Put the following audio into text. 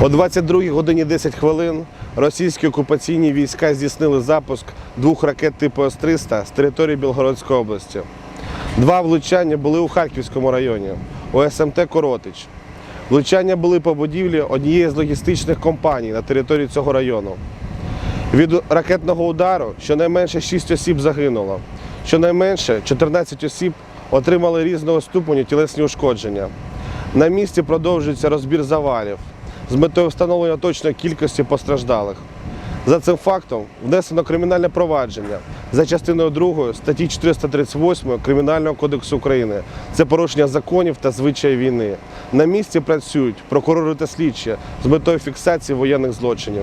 О 22 годині 10 хвилин російські окупаційні війська здійснили запуск двох ракет типу С-300 з території Білгородської області. Два влучання були у Харківському районі у СМТ Коротич. Влучання були по будівлі однієї з логістичних компаній на території цього району. Від ракетного удару щонайменше 6 осіб загинуло. Щонайменше 14 осіб отримали різного ступеню тілесні ушкодження. На місці продовжується розбір завалів з метою встановлення точної кількості постраждалих. За цим фактом внесено кримінальне провадження за частиною 2 статті 438 Кримінального кодексу України. Це порушення законів та звичаїв війни. На місці працюють прокурори та слідчі з метою фіксації воєнних злочинів.